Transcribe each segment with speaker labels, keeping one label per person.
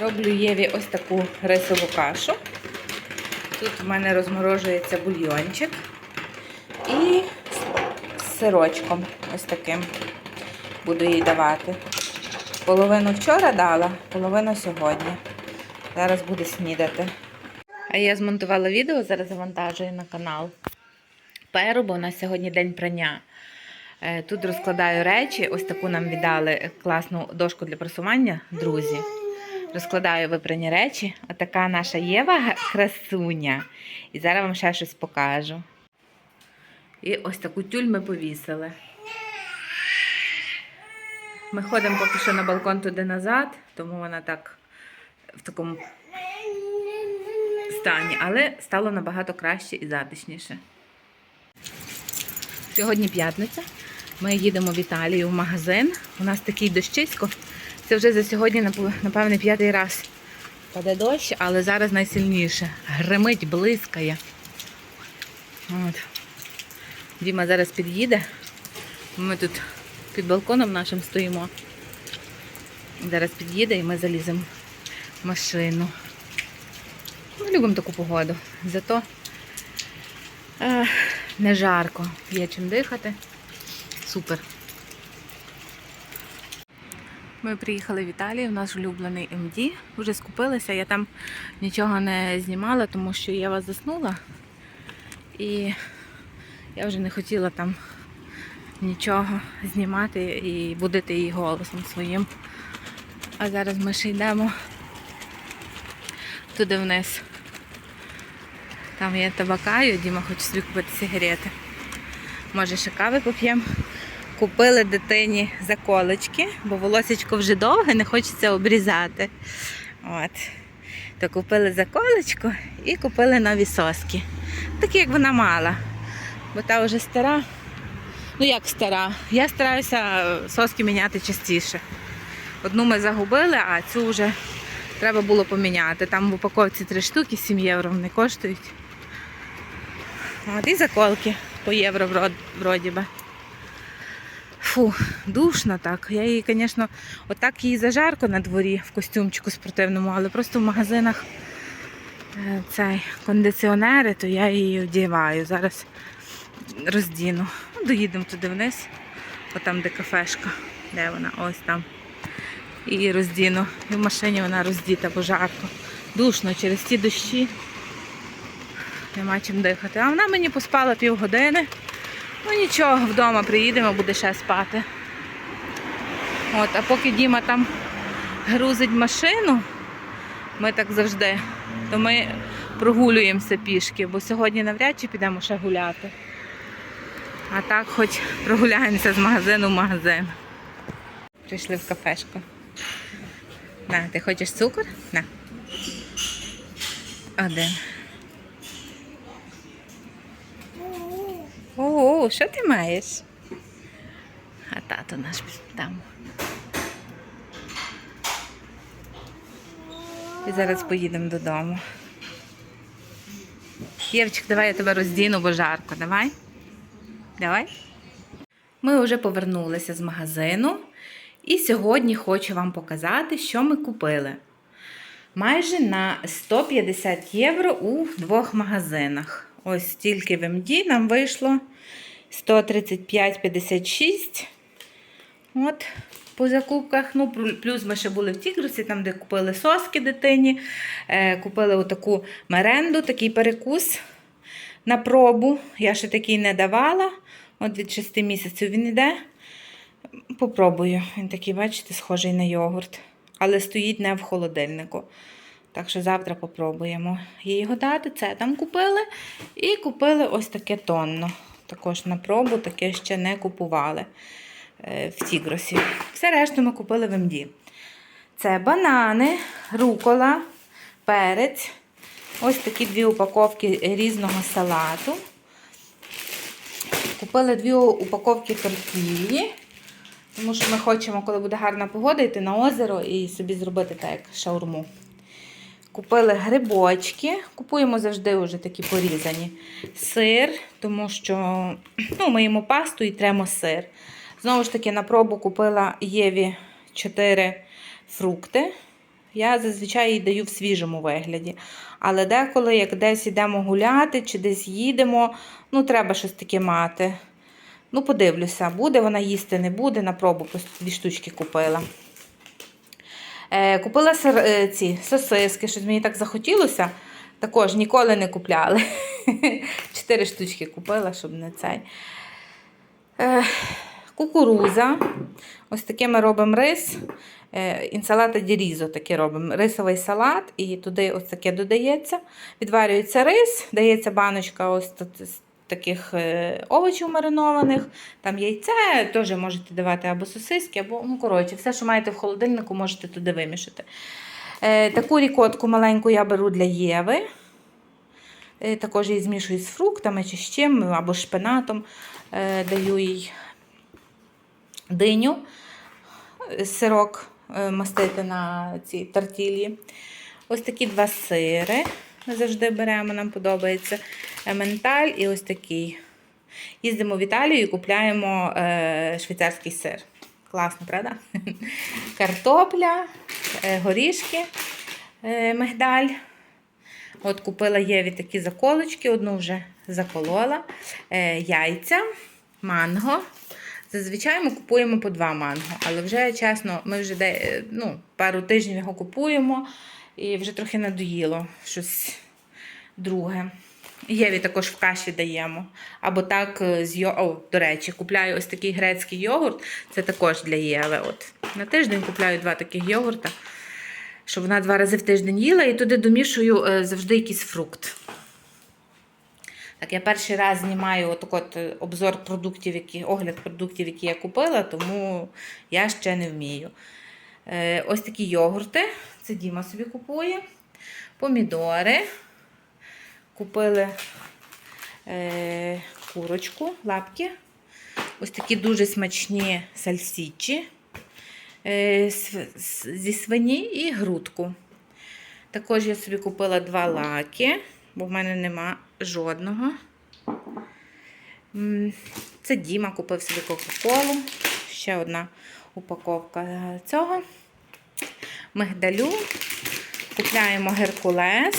Speaker 1: Роблю Єві ось таку рисову кашу. Тут в мене розморожується бульйончик. І з сирочком ось таким буду їй давати. Половину вчора дала, половину сьогодні. Зараз буде снідати. А я змонтувала відео, зараз завантажую на канал. Перу, бо у нас сьогодні день прання. Е, Тут розкладаю речі. Ось таку нам віддали класну дошку для просування, друзі. Розкладаю випрані речі. Отака наша Єва красуня. І зараз вам ще щось покажу. І ось таку тюль ми повісили. Ми ходимо поки що на балкон туди назад, тому вона так в такому стані, але стало набагато краще і затишніше. Сьогодні п'ятниця. Ми їдемо в Італію в магазин. У нас такий дощисько. Це вже за сьогодні, напевне, п'ятий раз паде дощ, але зараз найсильніше. Гримить, блискає. От. Діма зараз під'їде. Ми тут під балконом нашим стоїмо. Зараз під'їде і ми заліземо в машину. Ми любимо таку погоду. Зато е, не жарко, є чим дихати. Супер. Ми приїхали в Італію, в наш улюблений МД. Вже скупилися. Я там нічого не знімала, тому що Єва заснула. І я вже не хотіла там нічого знімати і будити її голосом своїм. А зараз ми ще йдемо туди вниз. Там є табакаю, Діма хоче собі купити сигарети. Може, ще кави поп'ємо. Купили дитині заколочки, бо волосечко вже довге, не хочеться обрізати. От. То купили заколочку і купили нові соски. Такі, як вона мала. Бо та вже стара. Ну як стара? Я стараюся е, соски міняти частіше. Одну ми загубили, а цю вже треба було поміняти. Там в упаковці 3 штуки, 7 євро вони коштують. От і заколки по євро вроді би. Фу, душно так. Я її, звісно, отак їй зажарко на дворі в костюмчику спортивному, але просто в магазинах е, цей кондиціонери, то я її одягаю. Зараз роздіну. Ну, Доїдемо туди вниз, отам, де кафешка. Де вона? Ось там. І роздіну. І в машині вона роздіта, бо жарко. Душно через ті дощі. Нема чим дихати. А вона мені поспала півгодини. Ну нічого, вдома приїдемо, буде ще спати. От, а поки Діма там грузить машину, ми так завжди, то ми прогулюємося пішки, бо сьогодні навряд чи підемо ще гуляти. А так хоч прогуляємося з магазину в магазин. Прийшли в кафешку. На, ти хочеш цукор? На. Один. Що ти маєш? А тато наш там. І зараз поїдемо додому. Євчик, давай я тебе роздіну, бо жарко. Давай. Давай. Ми вже повернулися з магазину. І сьогодні хочу вам показати, що ми купили. Майже на 150 євро у двох магазинах. Ось стільки в МД нам вийшло 135,56. От, по закупках. Ну, плюс ми ще були в Тігрусі, там, де купили соски дитині. Е, купили отаку меренду, такий перекус на пробу. Я ще такий не давала. От від 6 місяців він йде. Попробую. Він такий, бачите, схожий на йогурт. Але стоїть не в холодильнику. Так що завтра попробуємо їй його дати. Це там купили. І купили ось таке тонно. Також на пробу таке ще не купували е, в Тігросі. Все решту ми купили в МД. Це банани, рукола, перець. Ось такі дві упаковки різного салату. Купили дві упаковки тортілі. Тому що ми хочемо, коли буде гарна погода, йти на озеро і собі зробити так, як шаурму. Купили грибочки. Купуємо завжди вже такі порізані. Сир, тому що ну, ми їмо пасту і тремо сир. Знову ж таки, на пробу купила Єві 4 фрукти. я зазвичай її даю в свіжому вигляді. Але деколи, як десь йдемо гуляти чи десь їдемо, ну треба щось таке мати. Ну, подивлюся, буде вона їсти, не буде. На пробу просто дві штучки купила. Е, купила сир, е, ці сосиски, щось мені так захотілося. Також ніколи не купляли. Чотири штучки купила, щоб не цей. Е, кукуруза. Ось таке ми робимо рис. Інсалата дірізо таке робимо. Рисовий салат, і туди ось таке додається. Відварюється рис, дається баночка ось таких е, овочів маринованих, там яйце, теж можете давати або сосиски, або, ну, коротше, все, що маєте в холодильнику, можете туди вимішати. Е, таку рікотку маленьку я беру для Єви. Е, також її змішую з фруктами чи з чим, або шпинатом. Даю їй диню, сирок мастити на цій тартілі. Ось такі два сири. Ми завжди беремо, нам подобається. Ементаль і ось такий. Їздимо в Італію і купляємо е, швейцарський сир. Класно, правда? Картопля, е, горішки, е, мигдаль. От купила Єві такі заколочки, одну вже заколола. Е, яйця, манго. Зазвичай ми купуємо по два манго, але вже чесно, ми вже де, е, ну, пару тижнів його купуємо і вже трохи надоїло щось друге. Єві також в каші даємо. Або так е, з йо... О, до речі, купляю ось такий грецький йогурт. Це також для Єви. От. На тиждень купляю два таких йогурта, щоб вона два рази в тиждень їла, і туди домішую е, завжди якийсь фрукт. Так, я перший раз знімаю отак от е, обзор продуктів, які, огляд продуктів, які я купила, тому я ще не вмію. Ось такі йогурти. Це Діма собі купує. Помідори. Купили е, курочку, лапки. Ось такі дуже смачні сальсічі е, зі свині і грудку. Також я собі купила два лаки, бо в мене нема жодного. Це Діма купив собі Кока-Колу. Ще одна упаковка цього. Мигдалю. Купляємо геркулес.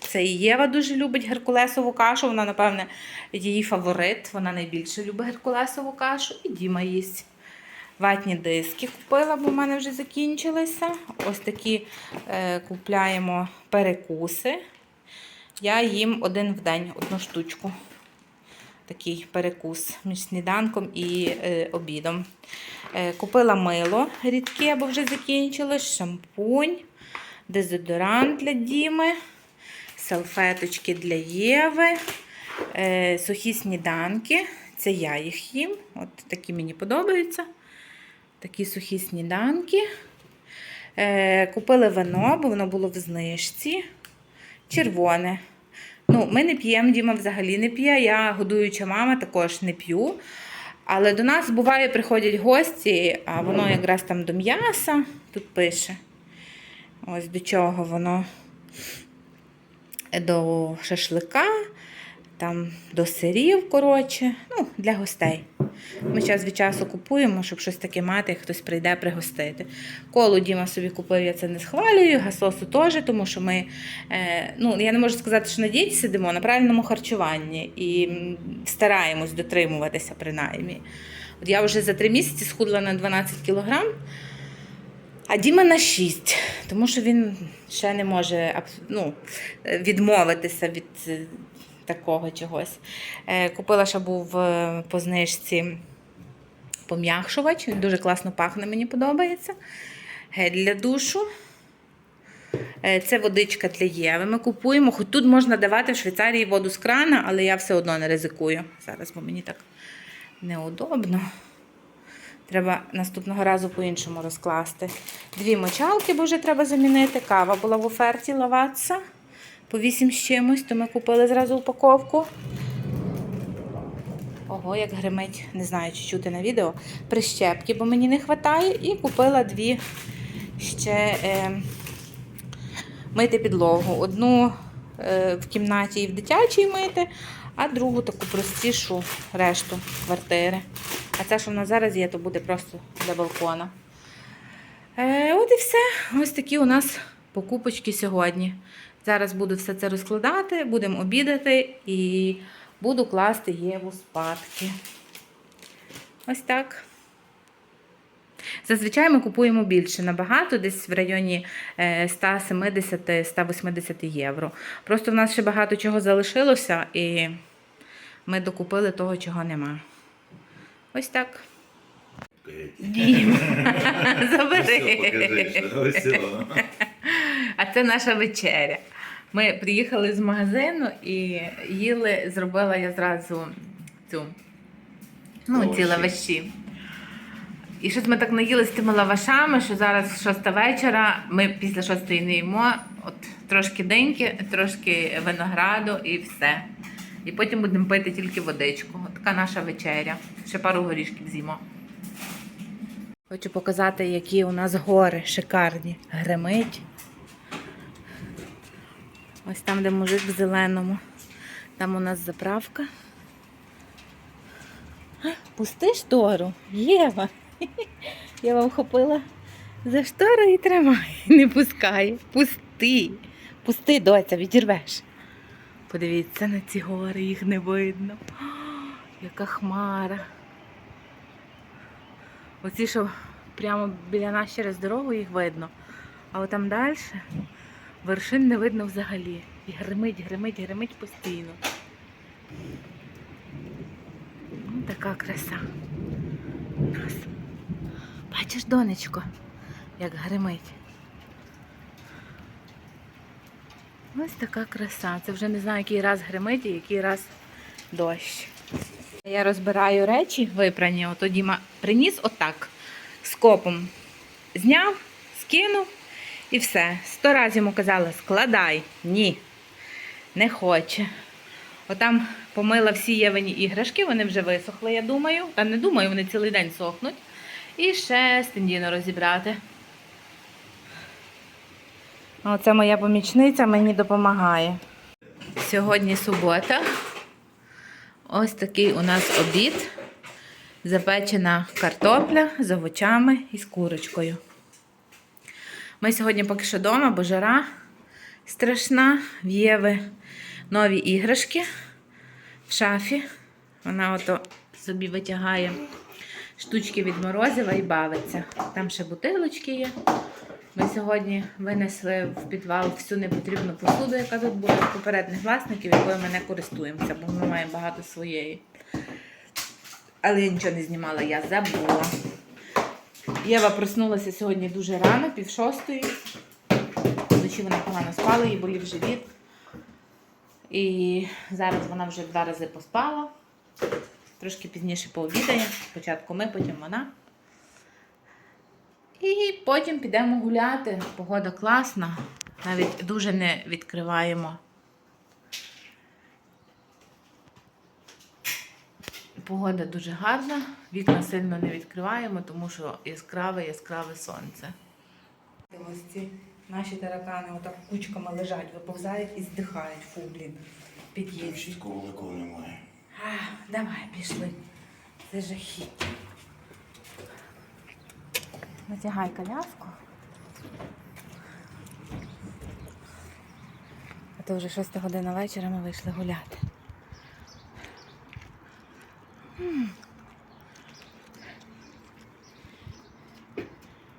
Speaker 1: Це і Єва дуже любить геркулесову кашу. Вона, напевне, її фаворит. Вона найбільше любить геркулесову кашу. І Діма їсть. Ватні диски купила, бо в мене вже закінчилися. Ось такі е, купляємо перекуси. Я їм один в день, одну штучку. Такий перекус між сніданком і е, обідом. Е, купила мило рідке, бо вже закінчилось, шампунь, дезодорант для Діми, салфеточки для Єви, е, сухі сніданки. Це я їх їм. От такі мені подобаються. Такі сухі сніданки. Е, купили вино, бо воно було в знижці. Червоне. Ну, ми не п'ємо, Діма взагалі не п'є. Я годуюча мама також не п'ю. Але до нас буває, приходять гості, а воно якраз там до м'яса, тут пише. Ось до чого воно до шашлика, там до сирів, коротше, ну, для гостей. Ми час від часу купуємо, щоб щось таке мати, хтось прийде пригостити. Колу Діма собі купив, я це не схвалюю, гасосу теж, тому що ми, е, ну, я не можу сказати, що на діті сидимо на правильному харчуванні і стараємось дотримуватися принаймні. От я вже за три місяці схудла на 12 кілограм, а Діма на 6, тому що він ще не може ну, відмовитися від е, такого чогось. Е, Купила ще був по знижці пом'якшувач. Він дуже класно пахне, мені подобається. Гель для душу. Е, Це водичка для Єви. Ми купуємо, хоч тут можна давати в Швейцарії воду з крана, але я все одно не ризикую. Зараз, бо мені так неудобно. Треба наступного разу по-іншому розкласти. Дві мочалки, бо вже треба замінити. Кава була в оферті лаватса по 8 з чимось, то ми купили зразу упаковку. Ого, як гримить, не знаю, чи чути на відео. Прищепки, бо мені не вистачає. І купила дві ще е, мити підлогу. Одну е, в кімнаті і в дитячій мити, а другу таку простішу решту квартири. А це, що в нас зараз є, то буде просто для балкона. Е, от і все. Ось такі у нас покупочки сьогодні. Зараз буду все це розкладати, будемо обідати і буду класти Єву спадки. Ось так. Зазвичай ми купуємо більше набагато, десь в районі е, 170-180 євро. Просто в нас ще багато чого залишилося, і ми докупили того, чого нема. Ось так. Дім, забери. А це наша вечеря. Ми приїхали з магазину і їли, зробила я зразу цю ну, ці
Speaker 2: Лаваші.
Speaker 1: лаваші. І щось ми так наїли з тими лавашами, що зараз шоста вечора, ми після шостої не їмо, от трошки деньки, трошки винограду і все. І потім будемо пити тільки водичку. От така наша вечеря. Ще пару горішків з'їмо. Хочу показати, які у нас гори шикарні. Гримить. Ось там, де мужик в зеленому. Там у нас заправка. Пусти штору, Єва. Я вам вхопила за штору і тримай. Не пускай. Пусти. Пусти, доця, відірвеш. Подивіться на ці гори, їх не видно. Яка хмара. Оці, що прямо біля нас через дорогу їх видно. А от там далі вершин не видно взагалі. І гримить, гримить, гримить постійно. Ну, така краса у нас. Бачиш, донечко, як гримить. Ось така краса. Це вже не знаю, який раз гримить і який раз дощ. Я розбираю речі випрані, ото Діма приніс отак, скопом. Зняв, скинув і все. Сто разів йому казала, складай. Ні, не хоче. Отам помила всі євені іграшки, вони вже висохли, я думаю. Та не думаю, вони цілий день сохнуть. І ще стендіно розібрати. Оце моя помічниця мені допомагає. Сьогодні субота. Ось такий у нас обід. Запечена картопля з овочами і з курочкою. Ми сьогодні поки що вдома, бо жара страшна. В Єви нові іграшки в шафі. Вона ото собі витягає штучки від морозива і бавиться. Там ще бутилочки є. Ми сьогодні винесли в підвал всю непотрібну посуду, яка тут була від попередніх власників, якою ми не користуємося, бо ми маємо багато своєї. Але я нічого не знімала, я забула. Єва проснулася сьогодні дуже рано, пів шостої. Вночі вона погано спала, їй болів живіт. І зараз вона вже два рази поспала. Трошки пізніше пообідає. Спочатку ми, потім вона. І потім підемо гуляти. Погода класна. Навіть дуже не відкриваємо. Погода дуже гарна. Вікна сильно не відкриваємо, тому що яскраве, яскраве сонце. Ось ці наші таракани отак кучками лежать, виповзають і здихають. Фу, блін. Під'їзд.
Speaker 2: Чіткого великого немає.
Speaker 1: А, давай, пішли. Це жахіття. Натягай коляску. А то вже шоста година вечора ми вийшли гуляти.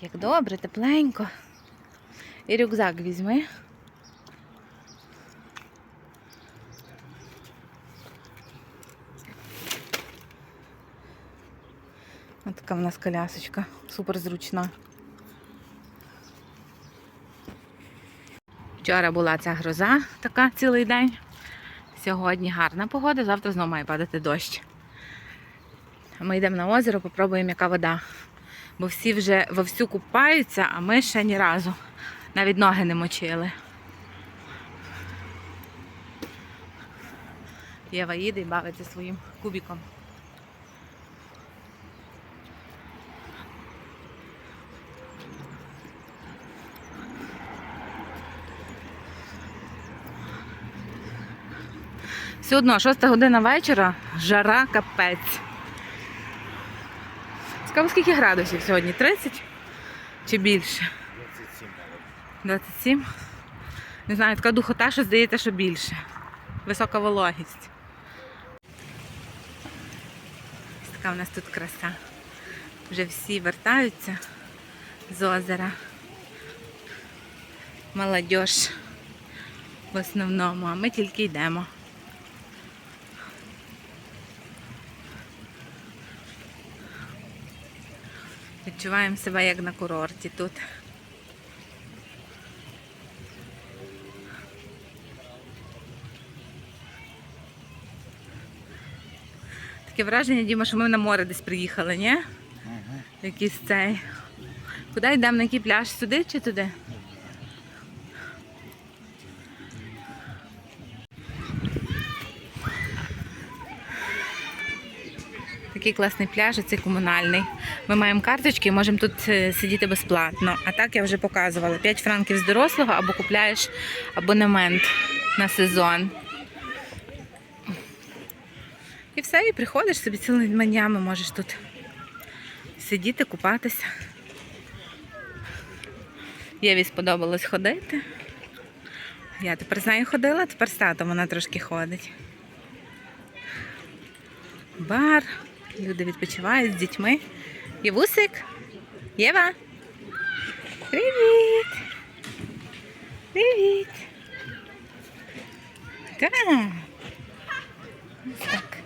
Speaker 1: Як добре, тепленько. І рюкзак візьми. Ось така в нас колясочка, супер зручна. Вчора була ця гроза така цілий день. Сьогодні гарна погода, завтра знову має падати дощ. Ми йдемо на озеро, попробуємо, яка вода. Бо всі вже вовсю купаються, а ми ще ні разу. Навіть ноги не мочили. Єва їде і бавиться своїм кубіком. Все одно, шоста година вечора, жара капець. Цікаво, скільки градусів сьогодні? 30? Чи більше?
Speaker 2: 27.
Speaker 1: 27? Не знаю, така духота, що здається, що більше. Висока вологість. Така у нас тут краса. Вже всі вертаються з озера. Молодіж в основному, а ми тільки йдемо. Відчуваємо себе як на курорті тут. Таке враження, Діма, що ми на море десь приїхали, ні? Якийсь цей. Куди йдемо? На який пляж? Сюди чи туди? Такий класний пляж, цей комунальний. Ми маємо карточки, можемо тут е, сидіти безплатно. А так я вже показувала. 5 франків з дорослого або купляєш абонемент на сезон. І все, і приходиш собі цілими днями можеш тут сидіти, купатися. Єві сподобалось ходити. Я тепер з нею ходила, тепер з татом вона трошки ходить. Бар, люди відпочивають з дітьми. Євусик, Єва. Привіт! Привіт! Так. Ось так.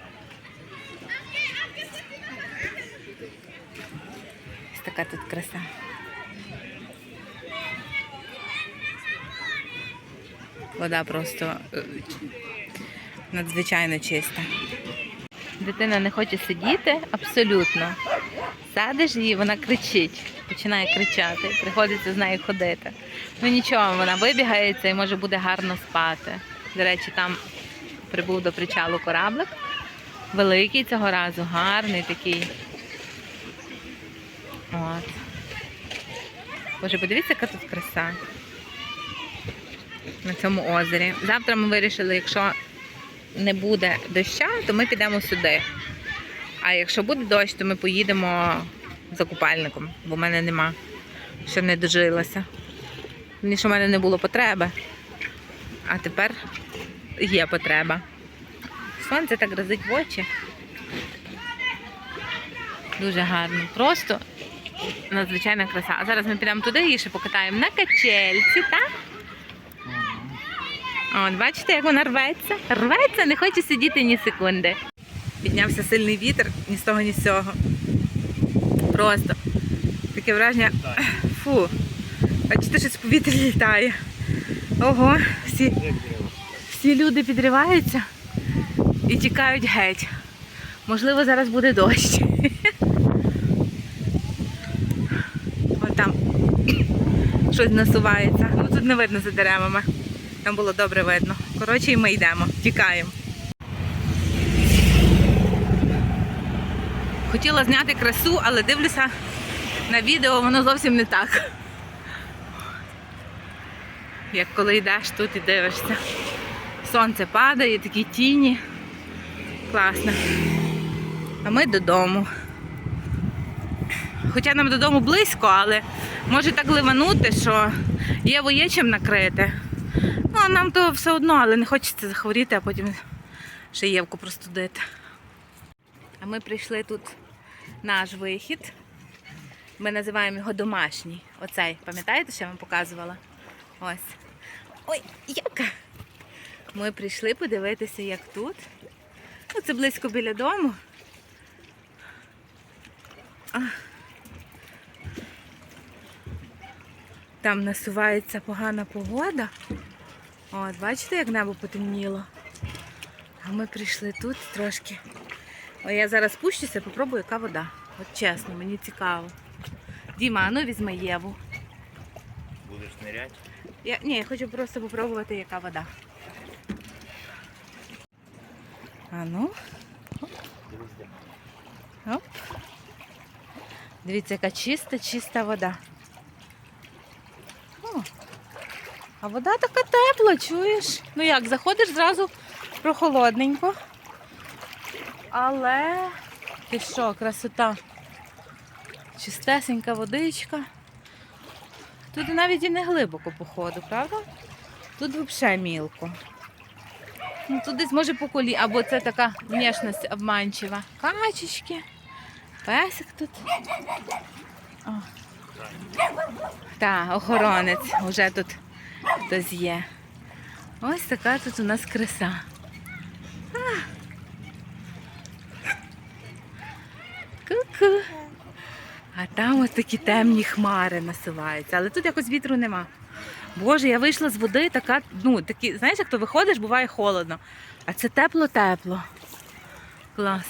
Speaker 1: Ось така тут краса. Вода просто е, надзвичайно чиста. Дитина не хоче сидіти абсолютно. Садиш її, вона кричить, починає кричати, приходиться з нею ходити. Ну нічого, вона вибігається і може буде гарно спати. До речі, там прибув до причалу кораблик. Великий цього разу, гарний такий. От. Боже, подивіться, яка тут краса на цьому озері. Завтра ми вирішили, якщо не буде доща, то ми підемо сюди. А якщо буде дощ, то ми поїдемо за купальником, бо в мене нема. Ще не дожилася. Ні, що в мене не було потреби. А тепер є потреба. Сонце так разить в очі. Дуже гарно. Просто надзвичайна краса. А зараз ми підемо туди і ще покатаємо на качельці, так? От, бачите, як вона рветься? Рветься, не хоче сидіти ні секунди. Піднявся сильний вітер, ні з того, ні з цього. Просто таке враження. Фу. Бачите, щось в повітрі літає. Ого, всі, всі люди підриваються і тікають геть. Можливо, зараз буде дощ. Ось там щось насувається. Ну тут не видно за деревами. Там було добре видно. Коротше, і ми йдемо, тікаємо. Хотіла зняти красу, але дивлюся на відео, воно зовсім не так. Як коли йдеш тут і дивишся. Сонце падає, такі тіні. Класно. А ми додому. Хоча нам додому близько, але може так ливанути, що є є чим накрити. Ну, а нам то все одно, але не хочеться захворіти, а потім ще Євку простудити. А ми прийшли тут наш вихід. Ми називаємо його домашній. Оцей. Пам'ятаєте, що я вам показувала? Ось. Ой, як? Ми прийшли подивитися, як тут. Ну, це близько біля дому. Там насувається погана погода. От, бачите, як небо потемніло. А ми прийшли тут трошки. О, я зараз спущуся, попробую, яка вода. От чесно, мені цікаво. Діма, а ну візьми Єву.
Speaker 2: Будеш нырять?
Speaker 1: Я, ні, я хочу просто попробувати, яка вода. А ну, оп. Дивіться, яка чиста, чиста вода. О, а вода така тепла, чуєш? Ну як, заходиш зразу прохолодненько. Але ти що, красота. Чистесенька водичка. Тут навіть і не глибоко, походу, правда? Тут взагалі мілко. Ну, тут десь може по колі, або це така внешність обманчива. Качечки, песик тут. О. Так, охоронець, вже тут хтось є. Ось така тут у нас краса. Ку-ку. А там ось такі темні хмари насуваються, але тут якось вітру нема. Боже, я вийшла з води, така, ну, такі, знаєш, як то виходиш, буває холодно. А це тепло-тепло. Клас.